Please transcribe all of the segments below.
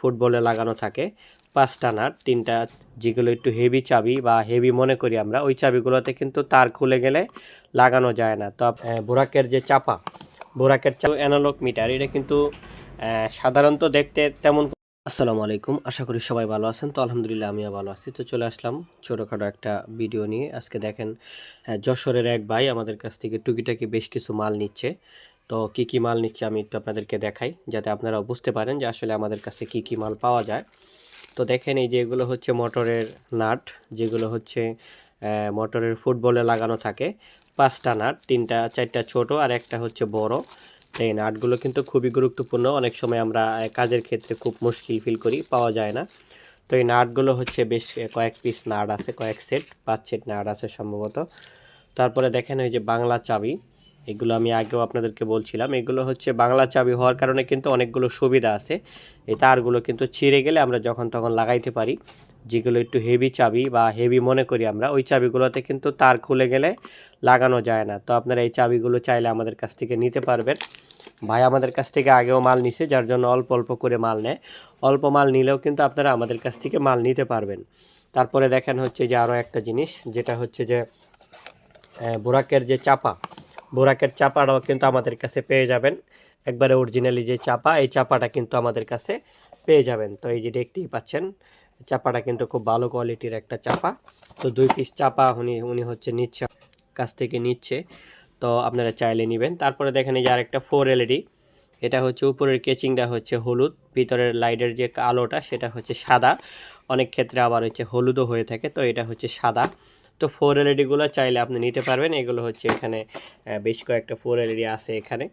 ফুটবলে লাগানো থাকে। পাঁচটা নাট, তিনটা যেগুলো একটু হেভি চাবি বা হেভি মনে করি আমরা, ওই চাবিগুলোতে কিন্তু তার খুলে গেলে লাগানো যায় না। তো বোরাকের যে চাপা, বোরাকের চাপা অ্যানালগ মিটার এটা কিন্তু সাধারণত দেখতে তেমন আসসালামু আলাইকুম, আশা করি সবাই ভালো আছেন। তো, আলহামদুলিল্লাহ আমিও ভালো আছি। তো, চলে আসলাম ছোটোখাটো একটা ভিডিও নিয়ে। আজকে দেখেন যশোরের এক ভাই আমাদের কাছ থেকে টুকিটাকি বেশ কিছু মাল নিচ্ছে। তো কি কি মাল নিচ্ছে আমি একটু আপনাদেরকে দেখাই, যাতে আপনারা বুঝতে পারেন যে আসলে আমাদের কাছে কি কি মাল পাওয়া যায়। তো দেখেন এই যে এগুলো হচ্ছে মোটরের নাট, যেগুলো হচ্ছে মোটরের ফুটবলে লাগানো থাকে। পাঁচটা নাট, তিনটা, চারটা ছোট আর একটা হচ্ছে বড়। এই নাটগুলো কিন্তু খুবই গুরুত্বপূর্ণ। অনেক সময় আমরা কাজের ক্ষেত্রে খুব মুশকিল ফিল করি, পাওয়া যায় না। তো এই নাটগুলো হচ্ছে বেশ কয়েক পিস নাট আছে, কয়েক সেট পাঁচ সেট নাট আছে সম্ভবত। তারপরে দেখেন ওই যে বাংলা চাবি। এগুলো আমি আগেও আপনাদেরকে বলছিলাম। এগুলো হচ্ছে বাংলা চাবি হওয়ার কারণে কিন্তু অনেকগুলো সুবিধা আছে। এই তারগুলো কিন্তু ছিঁড়ে গেলে আমরা যখন তখন লাগাইতে পারি। যেগুলো একটু হেভি চাবি বা হেভি মনে করি আমরা, ওই চাবিগুলোতে কিন্তু তার খুলে গেলে লাগানো যায় না। তো আপনারা এই চাবিগুলো চাইলে আমাদের কাছ থেকে নিতে পারবেন। ভাই আমাদের কাছ থেকে আগেও মাল নিছে, যার জন্য অল্প অল্প করে মাল নেয়। অল্প মাল নিলেও কিন্তু আপনারা আমাদের কাছ থেকে মাল নিতে পারবেন। তারপরে দেখেন হচ্ছে যে আরও একটা জিনিস, যেটা হচ্ছে যে বোরাকের যে চাপা বোরাকের চাপাটাও কিন্তু আমাদের কাছে পেয়ে যাবেন। একবারে অরিজিনালি যে চাপা, এই চাপাটা কিন্তু আমাদের কাছে পেয়ে যাবেন। তো এই যে দেখতেই পাচ্ছেন, চাপাটা কিন্তু খুব ভালো কোয়ালিটির একটা চাপা। তো দুই পিস চাপা উনি উনি হচ্ছে নিচ্ছে, কাছ থেকে নিচ্ছে। তো আপনারা চাইলে নেবেন। তারপরে দেখেন এই যে আরেকটা ফোর এলইডি এটা হচ্ছে উপরের কেচিংটা হচ্ছে হলুদ, ভিতরের লাইটের যে আলোটা সেটা হচ্ছে সাদা। অনেক ক্ষেত্রে আবার হচ্ছে হলুদও হয়ে থাকে, তো এটা হচ্ছে সাদা। তো ফোর এলইডিগুলো চাইলে আপনি নিতে পারবেন। এগুলো হচ্ছে এখানে বেশ কয়েকটা ফোর এলইডি আছে এখানে।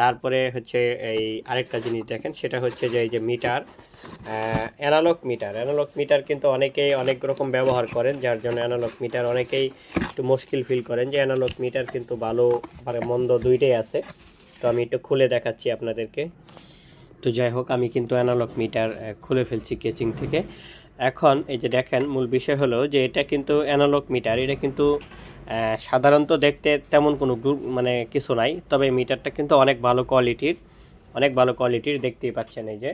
তারপরে হচ্ছে এই আরেকটা জিনিস দেখেন, সেটা হচ্ছে যে এই যে meter analog meter analog meter কিন্তু অনেকেই অনেক রকম ব্যবহার করেন, যার জন্য অ্যানালগ মিটার অনেকেই একটু মুশকিল ফিল করেন যে অ্যানালগ মিটার কিন্তু ভালো মানে মন্দ দুইটাই আছে। তো আমি একটু খুলে দেখাচ্ছি আপনাদেরকে। তো যাই হোক, আমি কিন্তু অ্যানালগ মিটার খুলে ফেলছি কেচিং থেকে। এখন এই যে দেখেন, মূল বিষয় হলো যে এটা কিন্তু অ্যানালগ মিটার এটা কিন্তু সাধারণত দেখতে তেমন কোনো মানে কিছু নাই, তবে মিটারটা কিন্তু অনেক ভালো কোয়ালিটির অনেক ভালো কোয়ালিটির দেখতেই পাচ্ছেন এই যে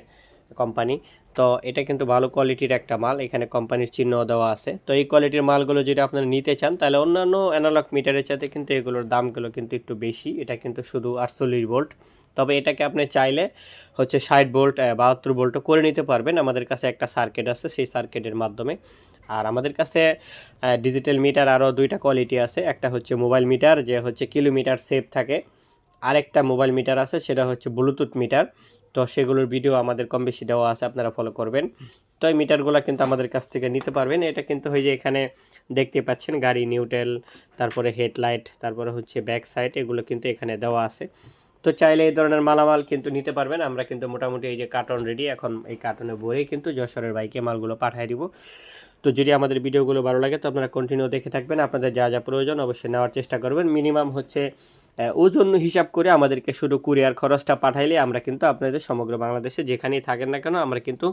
কোম্পানি তো এটা কিন্তু ভালো কোয়ালিটির একটা মাল, এখানে কোম্পানির চিহ্ন দেওয়া আছে। তো এই কোয়ালিটির মালগুলো যদি আপনারা নিতে চান, তাহলে অন্যান্য অ্যানালগ মিটারের সাথে কিন্তু এগুলোর দামগুলো কিন্তু একটু বেশি, এটা কিন্তু শুধু আটচল্লিশ ভোল্ট তবে এটাকে আপনি চাইলে হচ্ছে ষাট ভোল্ট বাহাত্তর ভোল্টও করে নিতে পারবেন। আমাদের কাছে একটা সার্কিট আছে, সেই সার্কিটের মাধ্যমে। আর আমাদের কাছে ডিজিটাল মিটার আরও দুইটা কোয়ালিটি আছে। একটা হচ্ছে মোবাইল মিটার যে হচ্ছে কিলোমিটার সেভ থাকে। আরেকটা মোবাইল মিটার আছে, সেটা হচ্ছে ব্লুটুথ মিটার তো সেগুলোর ভিডিও আমাদের কম বেশি দেওয়া আছে, আপনারা ফলো করবেন। তো এই মিটারগুলো কিন্তু আমাদের কাছ থেকে নিতে পারবেন। এটা কিন্তু হয়ে যে এখানে দেখতে পাচ্ছেন, গাড়ি নিউটেল তারপরে হেডলাইট তারপরে হচ্ছে ব্যাক সাইড এগুলো কিন্তু এখানে দেওয়া আছে। তো চাইলে এই ধরনের মালামাল কিন্তু নিতে পারবেন। আমরা কিন্তু মোটামুটি এই যে কার্টন রেডি এখন এই কার্টনে ভরেই কিন্তু যশোরের বাইকে মালগুলো পাঠিয়ে দিব। তো যদি আমাদের ভিডিওগুলো ভালো লাগে, তো আপনারা কন্টিনিউ দেখে থাকবেন। আপনাদের যা যা প্রয়োজন অবশ্যই নেওয়ার চেষ্টা করবেন। মিনিমাম হচ্ছে ওজন হিসাব করে আমাদেরকে শুধু কুরিয়ার খরচটা পাঠাইলে আমরা কিন্তু আপনাদের সমগ্র বাংলাদেশে যেখানেই থাকেন না কেন, আমরা কিন্তু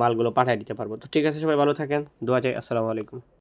মালগুলো পাঠিয়ে দিতে পারব। তো ঠিক আছে, সবাই ভালো থাকেন। দোয়া চাই। আসসালামু আলাইকুম।